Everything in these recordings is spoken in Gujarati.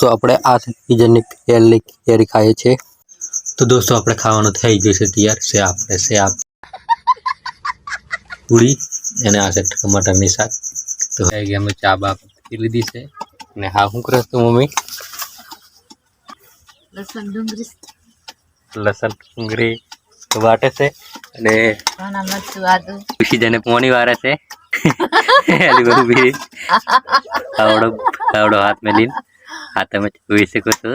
તો આપણે આ સિઝનની પહેલી કેરી ખાઈએ છીએ. તો દોસ્તો આપણે ખાવાનું થઈ ગયું છે તૈયાર. છે આપણે છે આપ. પૂરી અને આ છે ટમાટરની શાક. તો થઈ ગયા અમે ચા બા પી લીધી છે. અને હા શું કરે તું મમ્મી? લસણ ડુંગળી. લસણ ડુંગળી વાટે છે. અને ધાણા મરચું ખુશી જને પોણી વારે છે. આવડો આવડો હાથ મેલીને. આ તમે જોઈ શકો છો.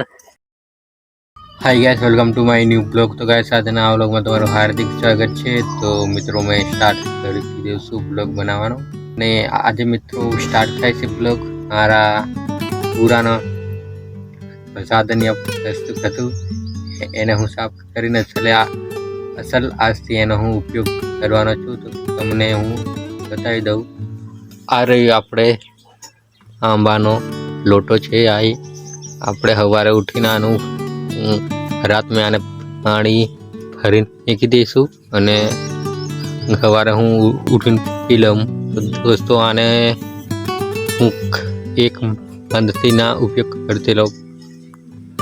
Hi guys welcome to my new blog તો ગાય આજના આ બ્લોગમાં તમારું હાર્દિક સ્વાગત છે. તો મિત્રો, મેં સ્ટાર્ટ કરી છું બ્લોગ બનાવવાનો. અને આજે મિત્રો સ્ટાર્ટ થાય છે બ્લોગ મારા પુરાનો સાધન હતું. એને હું સાફ કરીને છેલ્લે અસલ આજથી એનો હું ઉપયોગ કરવાનો છું. તો તમને હું બતાવી દઉં. આ રહ્યું આપણે આંબાનો લોટો છે આ આપણે સવારે ઉઠીને આનું રાત મેં આને પાણી ભરીને મૂકી દઈશું અને સવારે હું ઉઠીને પી લઉં. દોસ્તો, આને હું એક મંથથી ના ઉપયોગ કરતી લઉં.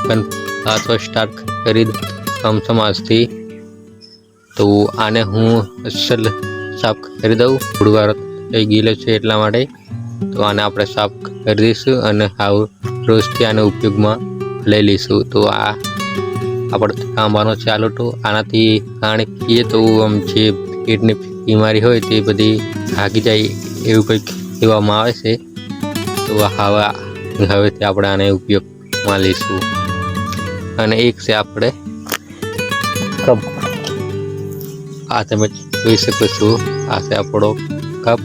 પણ પાછો સ્ટાર્ટ કરી કમસમ આજથી. તો આને હું અસલ સાફ કરી દઉં. થોડી વાર થઈ ગયેલો છે એટલા માટે. તો આને આપણે સાફ કરી દઈશું અને આવું રોજથી આને ઉપયોગમાં લઈ લઈશું. તો આ આપણે તાંબાનો ચાલુ હતું. આનાથી ખાણી પીએ તો આમ જે પેટની બીમારી હોય તે બધી થાકી જાય એવું કંઈક કહેવામાં આવે છે. તો હવે હવેથી આપણે આને ઉપયોગમાં લઈશું. અને એક છે આપણે કપ. આ તમે જોઈ શકો છો. આ છે આપણો કપ.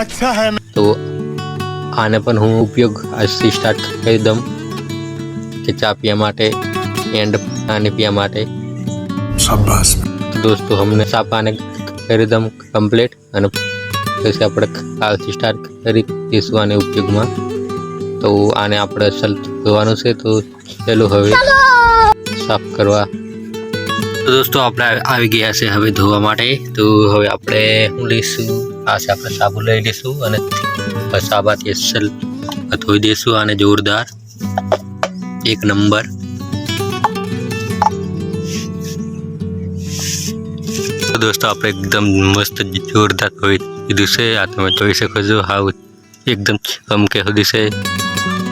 અચ્છા તો આને પણ હું ઉપયોગ આજથી સ્ટાર્ટ કરી દઉં કે ચા પીવા માટે એન્ડ પાણી પીવા માટે. દોસ્તો અમને ચા પાને કરી દઉં કમ્પ્લીટ અને પછી આપણે કાલથી સ્ટાર્ટ કરી દઈશું આને ઉપયોગમાં. તો આને આપણે અસલ ધોવાનું છે તો ચલો હવે સાફ કરવા. તો દોસ્તો આપણે આવી ગયા છે હવે ધોવા માટે. તો હવે આપણે હું લઈશું? છે આપણે સાબુ લઈ લઈશું અને સાબાથી તેલ ધોઈ દઈશું આને જોરદાર. એક નંબર. દોસ્તો, આપણે એકદમ મસ્ત જોરદાર ધોઈ દીધું છે. આ તમે જોઈ શકો છો હાવ એકદમ ચમકે સુધી છે.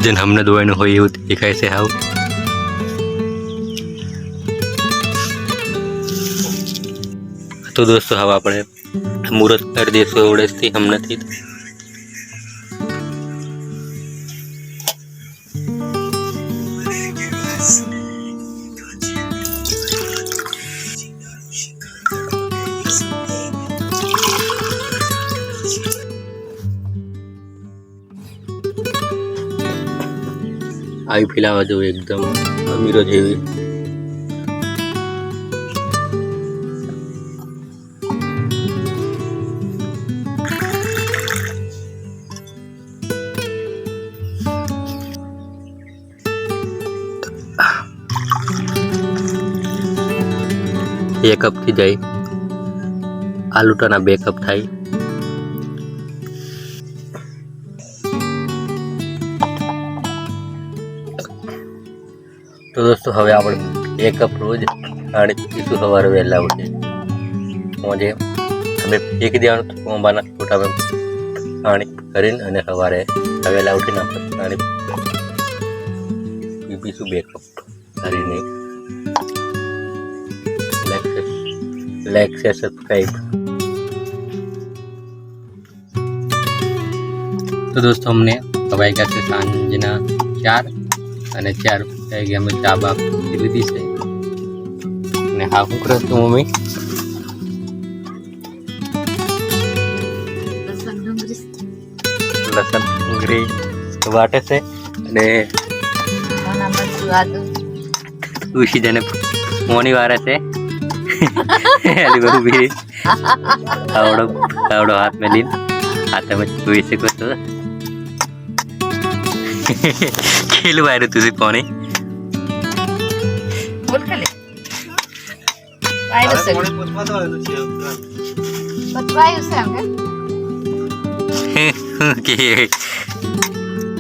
જેને હમને ધોવાનું હોય એવું દેખાય છે હાવ. તો દોસ્તો, હવે આપણે મુહૂર્ત કરી દઈશું એવડેથી હમણાંથી આવી ફિલાવા જો એકદમ અમીરો જેવી બે કપથી જાય. આ લૂંટાના બે કપ થાય. તો દોસ્તો, હવે આપણે એક કપ રોજ પાણી પીશું સવારે વહેલા ઉઠે આજે અમે ફેંકી દેવાનું કોંબાના ફોટા પાણી કરીને અને સવારે વહેલા ઉઠીને આપણે પાણી પીશું. બે કપ ભરીને લાઈક શેર સબસ્ક્રાઈબ તો દોસ્તો અમને હવાઈ ગયા છે સાંજના ચાર અને ચાર થઈ ગયા અમે ચા બા લીધી છે. અને હા હું કરો છું મમ્મી? લસણ ડુંગળી. વાટે છે અને ઉશી જને મોની વારે છે. એલી બધું બી આવડો આવડો હાથ મેલીને આ તમે જોઈ શકો છો ખેલું વાયરું તું પાણી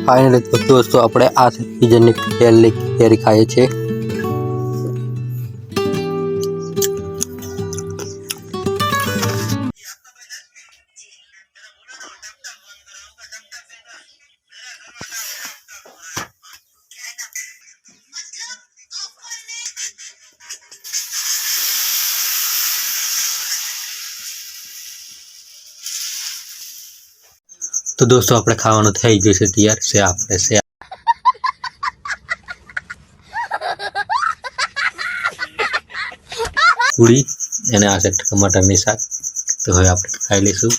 ફાઇનલી દોસ્તો આપણે આ સિઝનની પહેલી કેરી ખાઈએ છીએ તો દોસ્તો, આપણે ખાવાનું થઈ ગયું છે તૈયાર. છે આપણે, છે પૂરી. અને આ છે ટમાટરની શાક. તો હવે આપણે ખાઈ લઈશું.